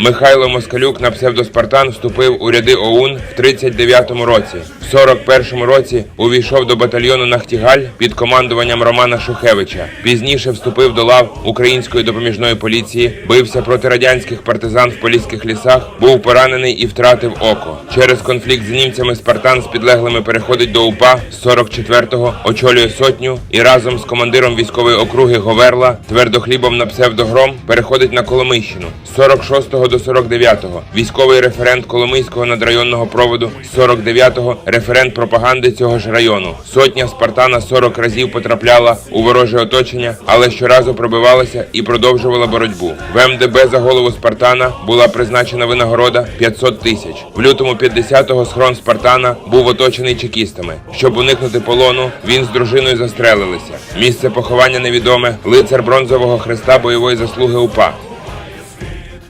Михайло Москалюк на псевдоспартан вступив у ряди ОУН в 39-му році. В 41-му році увійшов до батальйону Нахтігаль під командуванням Романа Шухевича. Пізніше вступив до лав української допоміжної поліції, бився проти радянських партизан в поліських лісах, був поранений і втратив око. Через конфлікт з німцями Спартан з підлеглими переходить до УПА з 44-го, очолює сотню і разом з командиром військової округи Говерла твердохлібом на псевдогром переходить на Коломийщину з 46-го до 49-го. Військовий референт Коломийського надрайонного проводу з 49-го референт пропаганди цього ж району. Сотня Спартана 40 разів потрапляла у вороже оточення, але щоразу пробивалася і продовжувала боротьбу. В МДБ за голову Спартана була призначена винагорода 500 тисяч. В лютому 50-го схрон Спартана був оточений чекістами. Щоб уникнути полону, він з дружиною застрелилися. Місце поховання невідоме. Лицар бронзового хреста бойової заслуги УПА.